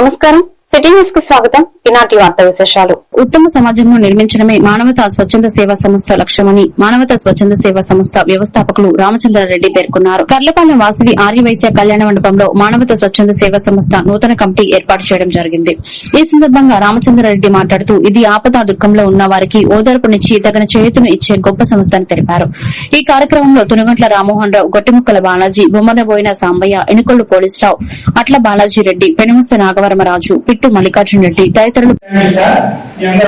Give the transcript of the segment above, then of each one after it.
నమస్కారం. సిటీ న్యూస్కు స్వాగతం. ఈనాటి వార్త విశేషాలు. ఉత్తమ సమాజంను నిర్మించడమే మానవతా స్వచ్ఛంద సేవా సంస్థ లక్ష్యమని మానవతా స్వచ్ఛంద సేవా సంస్థ వ్యవస్థాపకులు రామచంద్రారెడ్డి పేర్కొన్నారు. కర్లపాలెం వాసవి ఆర్యవైశ్య కళ్యాణ మండపంలో మానవతా స్వచ్ఛంద సేవా సంస్థ నూతన కమిటీ ఏర్పాటు చేయడం జరిగింది. ఈ సందర్భంగా రామచంద్రారెడ్డి మాట్లాడుతూ ఇది ఆపద దుఃఖంలో ఉన్న వారికి ఓదార్పునిచ్చి తగిన చేతును ఇచ్చే గొప్ప సంస్థ అని తెలిపారు. ఈ కార్యక్రమంలో తునుగంట్ల రామ్మోహన్ రావు గొట్టిముక్కల బాలాజీ బొమ్మనబోయిన సాంబయ్య ఎనుకొల్లు పోలీసరావు అట్ల బాలాజీ రెడ్డి పెనుమస నాగవరమరాజు పిట్టు మల్లికార్జున రెడ్డి తదితరులు ఏమి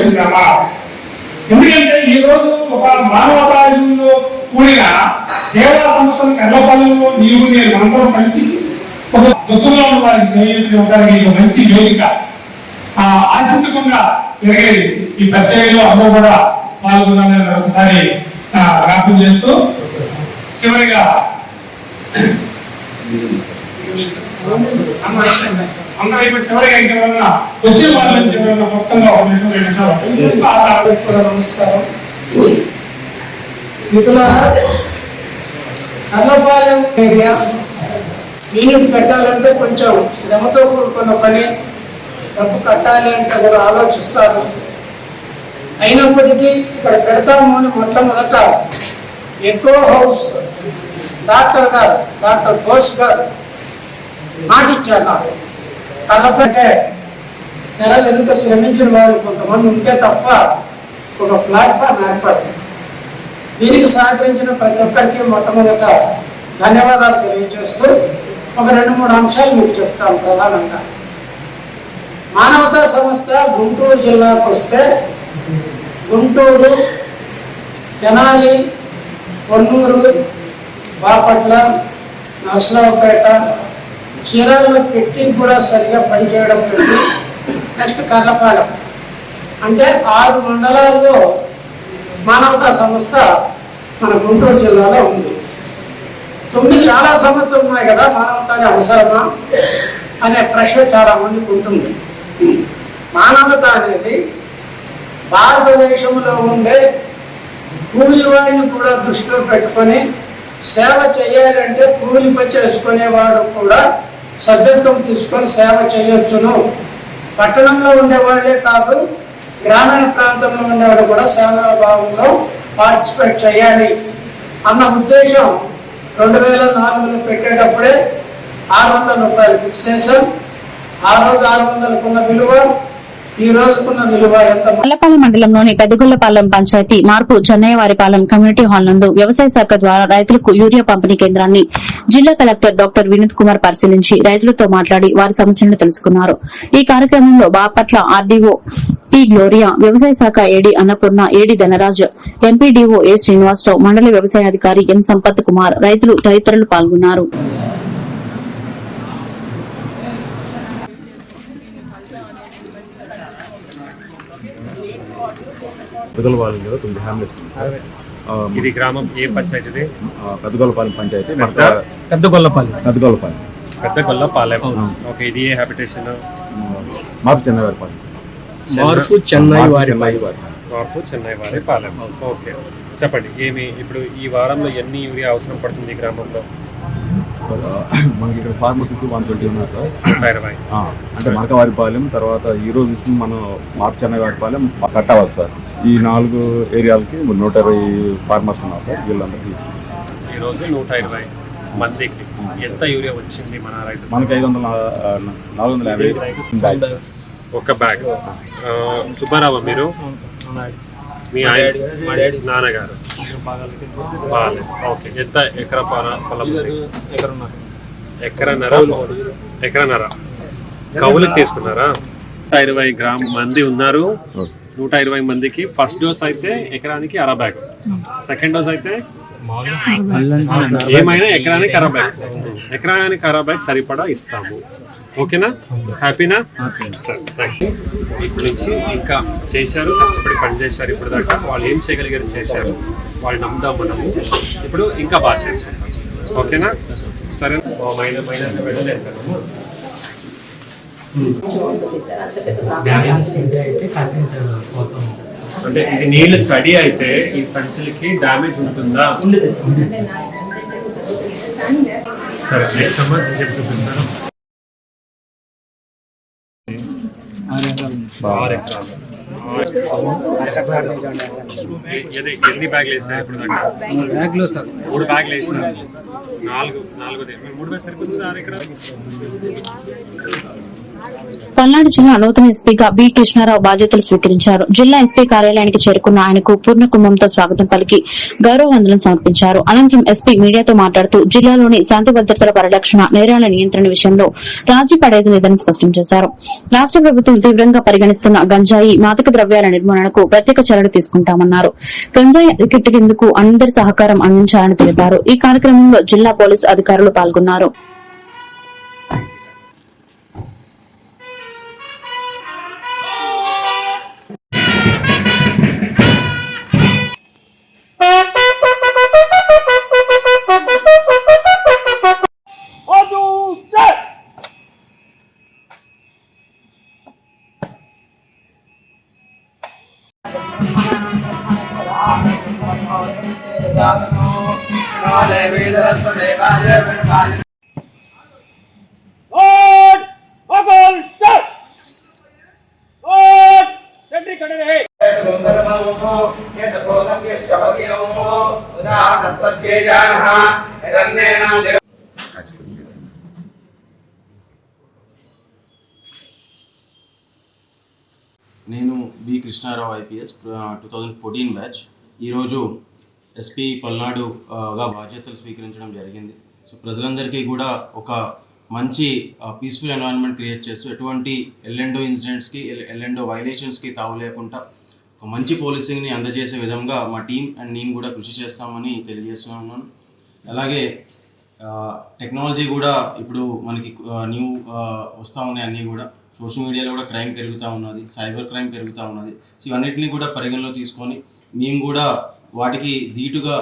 సార్ మీ అందరూ కింద ఉంటారు నేను సభలో ఒకసారి అక్కడ ఉండండి. సంతోషమేసిందమ్మా. ఎందుకంటే ఈ రోజు ఒక మానవతాయులో కూడిన సేవా సంస్థల కర్లపాలెంలో నీవు నేను అందరం కలిసి ఒక దుఃఖంలో ఉన్న వారికి ఇది ఒక మంచి వేదిక ఆ, ఆశించకుండా జరిగేది ఈ ప్రత్యేకలో అందరూ కూడా పాల్గొనాలని ఒకసారి ఆ, జ్ఞాపకం చేస్తూ చివరిగా అందరూ ఇప్పుడు చివరిగా ఇంకెవరన్నా వచ్చే వాళ్ళ నుంచి ఎవరన్నా మొత్తంగా ఒక నిమిషం రెండు నిమిషాలు నమస్కారం. మిత్రులారా కర్లపాలెం ఏరియా యూనిట్ పెట్టాలంటే కొంచెం శ్రమతో కూడుకున్న పని. డబ్బు కట్టాలి అంటే కూడా ఆలోచిస్తారు. అయినప్పటికీ ఇక్కడ పెడతాము అని మొట్టమొదట ఎకో హౌస్ డాక్టర్ గారు డాక్టర్ ఘోష్ గారు మాటిచ్చారు. నాకు కాకపోతే తెరలు ఎందుకు శ్రమించిన వారు కొంతమంది ఉంటే తప్ప ఒక ప్లాట్ఫామ్ ఏర్పడుతుంది దీనికి సహకరించిన ప్రతి ఒక్కరికి మొట్టమొదట ధన్యవాదాలు తెలియజేస్తూ ఒక రెండు మూడు అంశాలు మీకు చెప్తాం ప్రధానంగా. మానవతా సంస్థ గుంటూరు జిల్లాకు వస్తే గుంటూరు తెనాలి కొన్నూరు బాపట్ల నరసరావుపేట చీరాల్లో పెట్టింగ్ కూడా సరిగా పనిచేయడం లేదు. నెక్స్ట్ కర్లపాలెం అంటే ఆరు మండలాల్లో మానవతా సంస్థ మన గుంటూరు జిల్లాలో ఉంది. తొమ్మిది చాలా సంస్థలు ఉన్నాయి కదా మానవతాని అవసరమా అనే ప్రశ్న చాలా మందికి ఉంటుంది. మానవత అనేది భారతదేశంలో ఉండే కూలివాడిని కూడా దృష్టిలో పెట్టుకొని సేవ చేయాలంటే కూలిప చేసుకునేవాడు కూడా సభ్యత్వం తీసుకొని సేవ చేయొచ్చును. పట్టణంలో ఉండేవాళ్ళే కాదు గ్రామీణ ప్రాంతంలో ఉండేవాళ్ళు కూడా సేవా భావంలో పార్టిసిపేట్ చేయాలి అన్న ఉద్దేశం రెండు వేల నాలుగులో పెట్టేటప్పుడే ఆరు వందల రూపాయలు ఫిక్స్ చేశాం ఆ రోజు ఆరు వందలకున్న విలువ ఈ రోజుకున్న విలువ ఎంత? మల్లపాలెం మండలంలోని పెద్దగొల్లపాలెం పంచాయతీ మార్పు చెన్నయ్యవారిపాలెం కమ్యూనిటీ హాల్ నందు వ్యవసాయ శాఖ ద్వారా రైతులకు యూరియా పంపిణీ కేంద్రాన్ని జిల్లా కలెక్టర్ డాక్టర్ వినోద్ కుమార్ పరిశీలించి రైతులతో మాట్లాడి వారి సమస్యలను తెలుసుకున్నారు. ఈ కార్యక్రమంలో బాపట్ల ఆర్డీఓ పి గ్లోరియా వ్యవసాయ శాఖ AD Annapurna AD Dhanraj MPDO A Srinivasarao మండల వ్యవసాయాధికారి ఎం సంపత్ కుమార్ రైతులు తదితరులు పాల్గొన్నారు. పెద్దగొల్లపాలెం కదా తొమ్మిది హ్యామ్లెట్స్ ఇది గ్రామం ఏ పంచాయతీ పెద్దగొల్లపాలెం పంచాయతీ. పెద్దగొల్లపాలెం పెద్ద గొల్ల పాలెం. ఓకే ఇది ఏ హ్యాబిటేషన్ మార్పు మార్పు చెన్నై వారి చెన్నై వారి మార్పు చెన్నై వారి పాలెం. ఓకే. చెప్పండి ఏమి ఇప్పుడు ఈ వారంలో ఎన్ని యూరియా అవసరం పడుతుంది ఈ గ్రామంలో? సార్, మనకి ఇక్కడ ఫార్మర్స్ వన్ ట్వంటీ ఉన్నారు సార్. అంటే మరకవారిపాలెం తర్వాత ఈ రోజు ఇస్తుంది మనం మార్పు చెన్నవారిపాలెం కట్టవాలి సార్. ఈ నాలుగు ఏరియాలకి నూట ఇరవై ఫార్మర్స్ ఉన్నారు సార్ వీళ్ళందరికీ. ఈరోజు నూట ఇరవై మందికి ఎంత యూరియా వచ్చింది మన రైతు మనకి ఐదు వందల నాలుగు వందల యాభై. ఒక బ్యాగ్. సుబ్బారావు మీరు? మీ ఆయన నాన్నగారు. బాగాలేదు ఓకే. ఎంత? ఎకరా పొల-? ఎకరన్నర. ఎకరన్నర? కవులకు తీసుకున్నారా? నూట ఇరవై గ్రామ్ మంది ఉన్నారు. నూట ఇరవై మందికి ఫస్ట్ డోస్ అయితే ఎకరానికి అర బ్యాగ్. సెకండ్ డోస్ అయితే ఏమైనా ఎకరానికి అర బ్యాగ్. ఎకరానికి అర బ్యాగ్ సరిపడా ఇస్తాము. ఓకేనా? హ్యాపీనా? సరే థ్యాంక్ యూ ఇప్పుడు నుంచి ఇంకా చేశారు కష్టపడి పని చేశారు ఇప్పుడు దాకా వాళ్ళు ఏం చేయగలిగారు? చేశారు. వాళ్ళు నమ్ముదాం మనము. ఇప్పుడు ఇంకా బాగా చేసుకుంటాం ఓకేనా? సరే. వెళ్ళలేదు కదా అంటే ఇది నీళ్ళు తడి అయితే ఈ సంచులకి డ్యామేజ్ ఉంటుందా? సరే నెక్స్ట్ అమ్మా చెప్పి చూపిస్తాను ఎన్ని బ్యాగ్లు వేసాయి ఇప్పుడు దాకా బ్యాగ్లో సార్ మూడు బ్యాగ్లు వేసారు నాలుగు నాలుగు మూడు బ్యాగ్ సరిపోతుంది ఆరు ఎకరాలు పల్నాడు జిల్లా నూతన ఎస్పీగా బి కృష్ణారావు బాధ్యతలు స్వీకరించారు. జిల్లా ఎస్పీ కార్యాలయానికి చేరుకున్న ఆయనకు పూర్ణ కుంభంతో స్వాగతం పలికి గౌరవ వందనం సమర్పించారు. అనంతరం ఎస్పీ మీడియాతో మాట్లాడుతూ జిల్లాలోని శాంతి భద్రతల పరిరక్షణ నేరాల నియంత్రణ విషయంలో రాజీ పడేది లేదని స్పష్టం చేశారు. రాష్ట ప్రభుత్వం తీవ్రంగా పరిగణిస్తున్న గంజాయి మాదక ద్రవ్యాల నిర్మూలనకు ప్రత్యేక చర్యలు తీసుకుంటామన్నారు. గంజాయి అరికట్టేందుకు అందరి సహకారం అందించాలని తెలిపారు. ఈ కార్యక్రమంలో జిల్లా పోలీసు అధికారులు పాల్గొన్నారు. నేను B Krishnarao IPS two thousand fourteen batch ఈరోజు ఎస్పీ పల్నాడుగా బాధ్యతలు స్వీకరించడం జరిగింది. సో ప్రజలందరికీ కూడా ఒక మంచి పీస్ఫుల్ ఎన్వైరన్మెంట్ క్రియేట్ చేస్తూ ఎటువంటి ఎల్ఎండో ఇన్సిడెంట్స్కి ఎల్ఎండో వైలేషన్స్కి తావు లేకుండా ఒక మంచి పోలీసింగ్ని అందజేసే విధంగా మా టీం అండ్ నేను కూడా కృషి చేస్తామని తెలియజేస్తున్నాను. అలాగే టెక్నాలజీ కూడా ఇప్పుడు మనకి న్యూ వస్తూ ఉన్నాయి అన్నీ కూడా. సోషల్ మీడియాలో కూడా క్రైమ్ పెరుగుతూ ఉన్నది సైబర్ క్రైమ్ పెరుగుతూ ఉన్నది. సో ఇవన్నిటిని కూడా పరిగణలో తీసుకొని మేము కూడా వాటికి ధీటుగా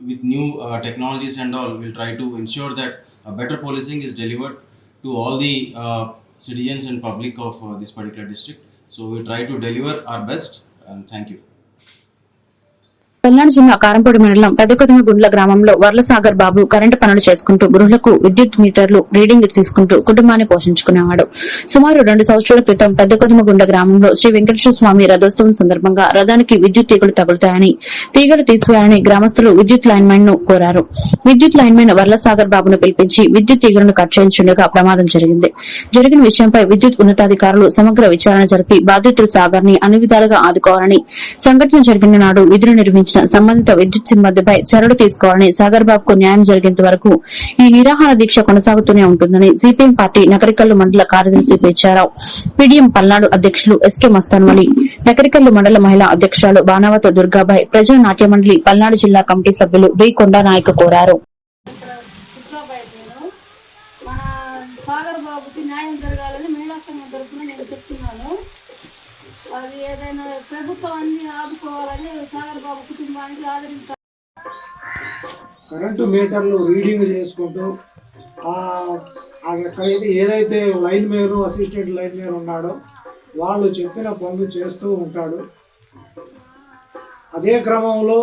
with new technologies and all will try to ensure that better policing is delivered to all the citizens and public of this particular district. So we try to deliver our best and thank you. Palnadu జిల్లా కారంపూడి మండలం పెద్దకొదిమ గుండ్ల గ్రామంలో వర్లసాగర్ బాబు current పనులు చేసుకుంటూ గృహలకు విద్యుత్ మీటర్లు reading తీసుకుంటూ కుటుంబాన్ని పోషించుకునేవాడు. సుమారు రెండు సంవత్సరాల క్రితం పెద్దకొదిమ గుండ్ల గ్రామంలో శ్రీ వెంకటేశ్వర స్వామి రథోత్సవం సందర్భంగా రథానికి విద్యుత్ తీగలు తగులుతాయని తీగలు తీసివేయాలని గ్రామస్తులు విద్యుత్ లైన్ను కోరారు. విద్యుత్ లైన్ మ్యాన్ వర్లసాగర్ బాబును పిలిపించి విద్యుత్ తీగలను కట్ చేయించుండగా ప్రమాదం జరిగింది. జరిగిన విషయంపై విద్యుత్ ఉన్నతాధికారులు సమగ్ర విచారణ జరిపి బాధితులు సాగర్ని అన్ని విధాలుగా ఆదుకోవాలని సంఘటన జరిగిన నాడు విధులు సంబంధించిన సంబంధిత విద్యుత్ సిబ్బందిపై చర్యలు తీసుకోవాలని సాగర్ బాబుకు న్యాయం జరిగేంత వరకు ఈ నిరాహార దీక్ష కొనసాగుతూనే ఉంటుందని సిపిఎం పార్టీ నకరికల్లు మండల కార్యదర్శి పేచారావు పిడిఎం పల్నాడు అధ్యక్షులు ఎస్కే మస్తాన్వలి నకరికల్లు మండల మహిళా అధ్యక్షురాలు బాణావత దుర్గాబాయ్ ప్రజా నాట్య మండలి పల్నాడు జిల్లా కమిటీ సభ్యులు వి కొండానాయక్ కోరారు దుర్గాబాయి నేను మన సాగర్ బాబుకి న్యాయం జరగాలని మహిళా సంఘం తరఫున నేను చెప్తున్నాను అది ఏదైనా ప్రభుత్వాన్ని ఆదుకోవాలని సాగర్ బాబు కుటుంబానికి ఆదరించాలి కరెంటు మీటర్లు రీడింగ్ చేసుకుంటూ ఆ ఎక్కడైతే ఏదైతే lineman assistant lineman ఉన్నాడో వాళ్ళు చెప్పిన పనులు చేస్తూ ఉంటాడు. అదే క్రమంలో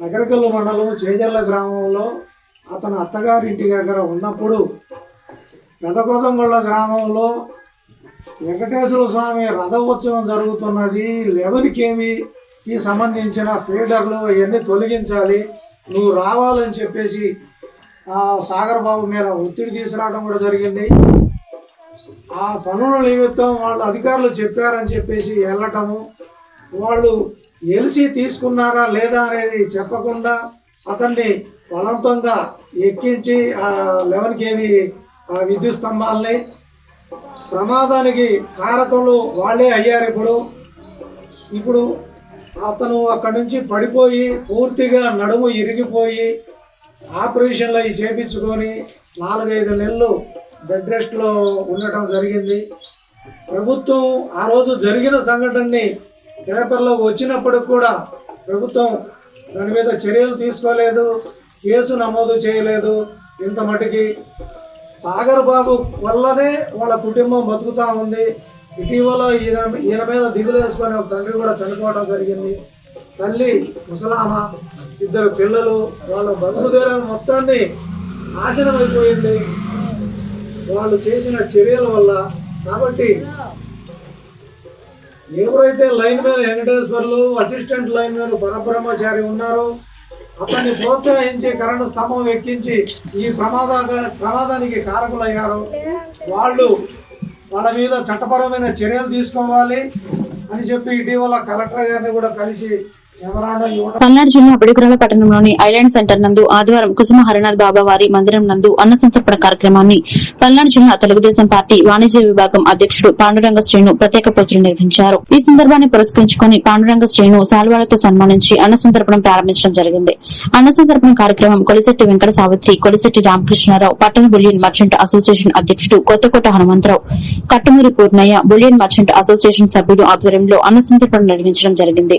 నగరకల్లు మండలం చేజర్ల గ్రామంలో అతను అత్తగారింటి దగ్గర ఉన్నప్పుడు పెదకొదంగొళ్ళ గ్రామంలో వెంకటేశ్వర స్వామి రథోత్సవం జరుగుతున్నది. లెవెన్ కేవీకి సంబంధించిన ఫీడర్లు అవన్నీ తొలగించాలి. నువ్వు రావాలని చెప్పేసి సాగర్ బాబు మీద ఒత్తిడి తీసుకురావడం కూడా జరిగింది. ఆ పనుల నిమిత్తం వాళ్ళు అధికారులు చెప్పారని చెప్పేసి వెళ్ళటము. వాళ్ళు ఎలిసి తీసుకున్నారా లేదా అనేది చెప్పకుండా అతన్ని బలవంతంగా ఎక్కించి ఆ లెవెన్ కేవీ ఆ విద్యుత్ స్తంభాలని ప్రమాదానికి కారకులు వాళ్ళే అయ్యారు ఇప్పుడు. ఇప్పుడు అతను అక్కడి నుంచి పడిపోయి పూర్తిగా నడుము ఇరిగిపోయి ఆపరేషన్లు అవి చేపించుకొని నాలుగైదు నెలలు బెడ్ రెస్ట్లో ఉండటం జరిగింది. ప్రభుత్వం ఆ రోజు జరిగిన సంఘటనని పేపర్లో వచ్చినప్పటికి కూడా ప్రభుత్వం దాని మీద చర్యలు తీసుకోలేదు కేసు నమోదు చేయలేదు. ఇంత మటుకి సాగర్ బాబు వల్లనే వాళ్ళ కుటుంబం బతుకుతా ఉంది. ఇటీవల ఈయన ఈయన మీద దిగులు వేసుకొని తండ్రి కూడా చనిపోవడం జరిగింది. తల్లి ముసలామ ఇద్దరు పిల్లలు వాళ్ళ బతుకుదేరని మొత్తాన్ని నాశనం అయిపోయింది. వాళ్ళు చేసిన చర్యల వల్ల కాబట్టి ఎవరైతే లైన్ మీద వెంకటేశ్వర్లు అసిస్టెంట్ లైన్ మీద పరబ్రహ్మచారి ఉన్నారో అతన్ని ప్రోత్సహించి కరెంటు స్తంభం ఎక్కించి ఈ ప్రమాద ప్రమాదానికి కారకులయ్యారు. వాళ్ళు వాళ్ళ మీద చట్టపరమైన చర్యలు తీసుకోవాలి అని చెప్పి ఇటీవల కలెక్టర్ గారిని కూడా కలిసి పల్నాడు జిల్లా అబడిగురాల పట్టణంలోని ఐలాండ్ సెంటర్ నందు ఆదివారం కుసుమ హరినాథ్ బాబా వారి మందిరం నందు అన్న సంతర్పణ కార్యక్రమాన్ని పల్నాడు జిల్లా తెలుగుదేశం పార్టీ వాణిజ్య విభాగం అధ్యక్షుడు పాండురంగ శ్రీను ప్రత్యేక పూజలు నిర్వహించారు. ఈ సందర్భాన్ని పురస్కరించుకుని పాండురంగ శ్రీను శాల్వాలతో సన్మానించి అన్న సంతర్పణం ప్రారంభించడం జరిగింది. అన్న సంతర్పణ కార్యక్రమం కొలిశెట్టి వెంకట సావిత్రి కొలిశెట్టి రామకృష్ణారావు పట్టణ బులియన్ మర్చెంట్ అసోసియేషన్ అధ్యక్షుడు Kothakota Hanumantharao Kattumuri Purnaiah bullion merchant association సభ్యులు ఆధ్వర్యంలో అన్న సంతర్పణ నిర్వహించడం జరిగింది.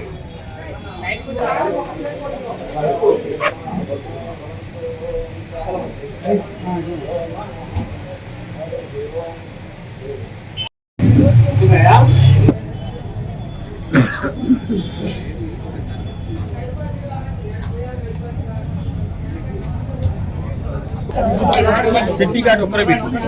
જેપી કાર્ડ ઉપર બેઠું છે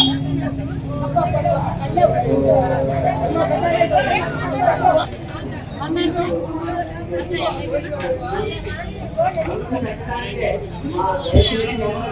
చేసిన పోదు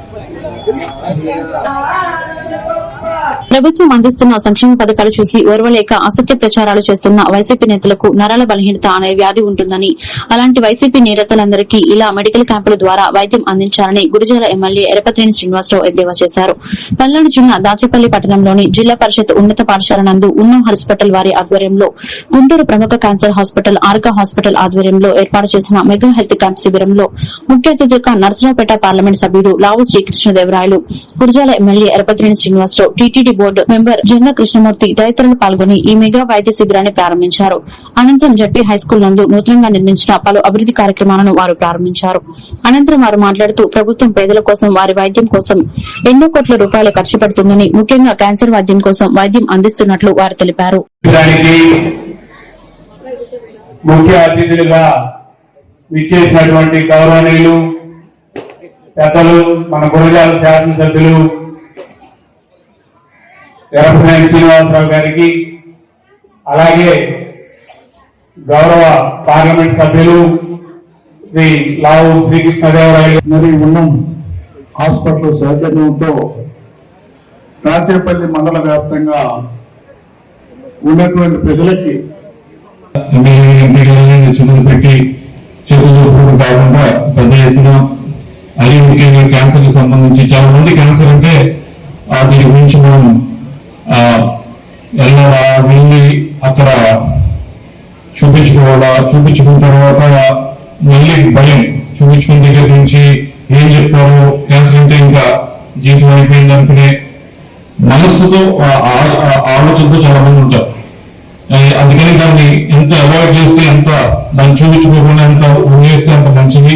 Jadi. ప్రభుత్వం అందిస్తున్న సంక్షేమ పథకాలు చూసి ఓర్వలేక అసత్య ప్రచారాలు చేస్తున్న వైసీపీ నేతలకు నరాల బలహీనత అనే వ్యాధి ఉంటుందని అలాంటి వైసీపీ నేతలందరికీ ఇలా మెడికల్ క్యాంపుల ద్వారా వైద్యం అందించాలని గుడిజాల ఎమ్మెల్యే ఎరపత్రేని శ్రీనివాసరావు ఎద్దేవా చేశారు. పల్నాడు జిల్లా దాచేపల్లి పట్టణంలోని జిల్లా పరిషత్ ఉన్నత పాఠశాల నందు ఉన్నం హాస్పిటల్ వారి ఆధ్వర్యంలో గుంటూరు ప్రముఖ క్యాన్సర్ హాస్పిటల్ ఆర్కా హాస్పిటల్ ఆధ్వర్యంలో ఏర్పాటు చేసిన మెగా హెల్త్ క్యాంప్ శిబిరంలో ముఖ్య అతిథులుగా నర్సరావుపేట పార్లమెంట్ సభ్యుడు Lavu Srikrishnadevarayalu Gurajala MLA Yarapathineni Srinivasarao TTD board member Janga Krishnamurthy తదితరులు పాల్గొని ఈ మెగా వైద్య శిబిరాన్ని ప్రారంభించారు. అనంతరం జడ్పీ హైస్కూల్ నందు నూతనంగా నిర్మించిన పలు అభివృద్ది కార్యక్రమాలను వారు ప్రారంభించారు. అనంతరం వారు మాట్లాడుతూ ప్రభుత్వం పేదల కోసం వారి వైద్యం కోసం ఎన్నో కోట్ల రూపాయలు ఖర్చు పెడుతుందని ముఖ్యంగా క్యాన్సర్ వైద్యం కోసం వైద్యం అందిస్తున్నట్లు వారు తెలిపారు. ముఖ్య అతిథులుగా విచ్చేసినటువంటి గౌరవనీయులు పెద్దలు మన గురజాల శాసనసభ్యులు ఎరపనేని శ్రీనివాసరావు గారికి అలాగే గౌరవ పార్లమెంట్ సభ్యులు శ్రీ లావు శ్రీకృష్ణదేవరాయలు. మరి ఉన్నాం హాస్పిటల్ సౌజన్యంతో తాచేపల్లి మండల వ్యాప్తంగా ఉన్నటువంటి ప్రజలకి చిన్నది పెట్టి చేతులు చూపుడు కాకుండా పెద్ద ఎత్తున అది ముఖ్యంగా క్యాన్సర్కి సంబంధించి చాలా మంది క్యాన్సర్ అంటే దీని గురించి మనం ఆ, వెళ్ళి అక్కడ చూపించుకోవడా చూపించుకున్న తర్వాత మళ్ళీ భయం. చూపించుకున్న దగ్గర నుంచి ఏం చెప్తారు క్యాన్సర్ అంటే ఇంకా జీవితం అయిపోయింది అనుకునే మనస్సుతో ఆ- ఆ- ఆలోచనతో చాలా మంది ఉంటారు అందుకని దాన్ని ఎంత అవాయిడ్ చేస్తే ఎంత దాన్ని చూపించుకోకుండా ఎంత చేస్తే అంత మంచిది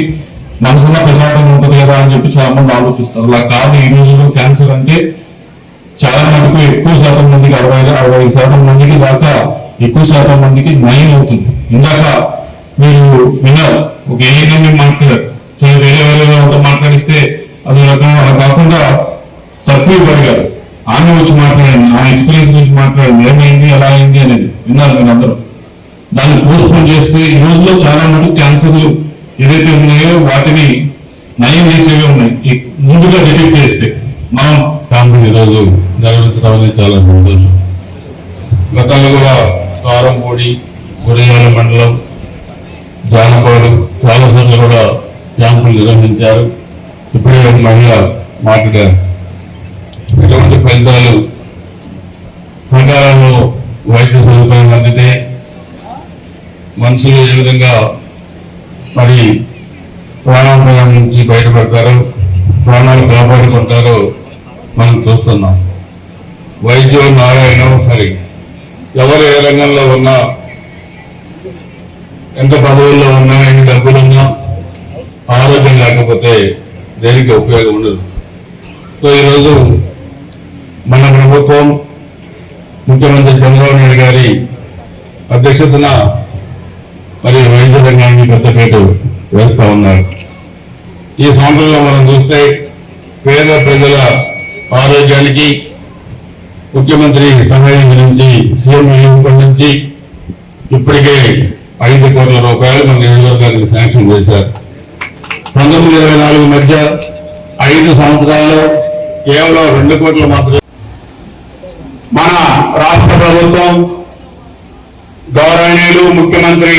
మనసులో ప్రశాంతంగా ఉంటుంది కదా అని చెప్పి చాలా మంది ఆలోచిస్తారు. అలా కాదు ఈ రోజుల్లో క్యాన్సర్ అంటే చాలా మటుకు ఎక్కువ శాతం మందికి అరవై అరవై శాతం మందికి దాకా ఎక్కువ శాతం మందికి నయం అవుతుంది. ఇందాక మీరు విన్నారు. ఒక ఏఎన్ఎం మాట్లాడారు. వేరే వేరే వాళ్ళతో మాట్లాడిస్తే అది రకంగా అలా కాకుండా సర్పీ గారు ఆమె వచ్చి మాట్లాడండి ఆ ఎక్స్పీరియన్స్ గురించి మాట్లాడండి ఏమైంది ఎలా అయింది అనేది విన్నారు మీరు అందరూ. దాన్ని పోస్ట్ పోన్ చేస్తే ఈ రోజుల్లో చాలా మటుకు క్యాన్సర్లు ఏదైతే ఉన్నాయో వాటిని నయం చేసేవి ఉన్నాయి. ముందుగా డిటెక్ట్ చేస్తే. మనం క్యాంపు ఈరోజు నిర్వహించడం చాలా సంతోషం. గతంలో కారంపూడి గురియాల మండలం జానపాడు చాలా చోట్ల కూడా క్యాంపులు నిర్వహించారు. ఇప్పుడే ఒక మహిళ మాట్లాడారు. ఎటువంటి ఫలితాలు సంఘాలలో వైద్య సదుపాయం అందితే మనుషులు ఏ విధంగా మరి ప్రాణాపాయం నుంచి బయటపడతారో ప్రాణాలు కాపాడుకుంటారో మనం చూస్తున్నాం. వైద్యం నారాయణం హరి. ఎవరు ఏ రంగంలో ఉన్నా ఎంత పదవుల్లో ఉన్నా ఎన్ని డబ్బులున్నా ఆరోగ్యం లేకపోతే దేనికి ఉపయోగం ఉండదు. సో ఈరోజు మన ప్రభుత్వం ముఖ్యమంత్రి చంద్రబాబు నాయుడు గారి అధ్యక్షతన మరి వైద్య రంగాన్ని పెద్దపేట వేస్తా ఉన్నారు. ఈ సంవత్సరంలో మనం చూస్తే పేద ప్రజల ఆరోగ్యానికి ముఖ్యమంత్రి సహాయం నుంచి సీఎం నుంచి ఇప్పటికే ఐదు కోట్ల రూపాయలు మన నియోజకవర్గానికి శాంక్షన్ చేశారు. పంతొమ్మిది ఇరవై నాలుగు మధ్య ఐదు సంవత్సరాల్లో కేవలం రెండు కోట్ల మాత్రమే. మన రాష్ట్ర ప్రభుత్వం గౌరవనీయులు ముఖ్యమంత్రి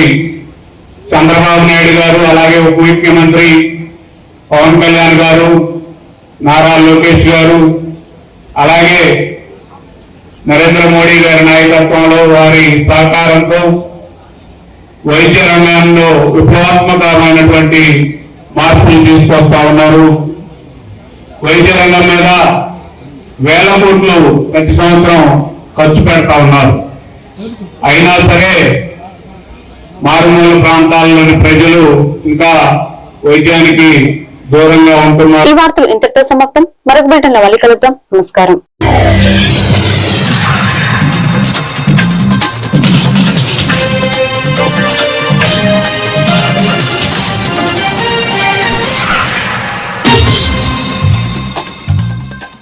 చంద్రబాబు నాయుడు గారు అలాగే ఉప ముఖ్యమంత్రి పవన్ కళ్యాణ్ గారు నారా లోకేష్ గారు అలాగే నరేంద్ర మోడీ గారి నాయకత్వంలో వారి సహకారంతో వైద్య రంగంలో విప్లవాత్మకమైనటువంటి మార్పులు తీసుకొస్తా ఉన్నారు. వైద్య రంగం మీద వేల కోట్లు ప్రతి సంవత్సరం ఖర్చు పెడతా ఉన్నారు. అయినా సరే మారుమూల ప్రాంతాల్లోని ప్రజలు ఇంకా వైద్యానికి దూరంగా ఉంటున్నారు. ఈ వార్తలు ఇంతటితో సమాప్తం. మరొక బిల్టన్ మళ్ళీ కలుద్దాం. నమస్కారం.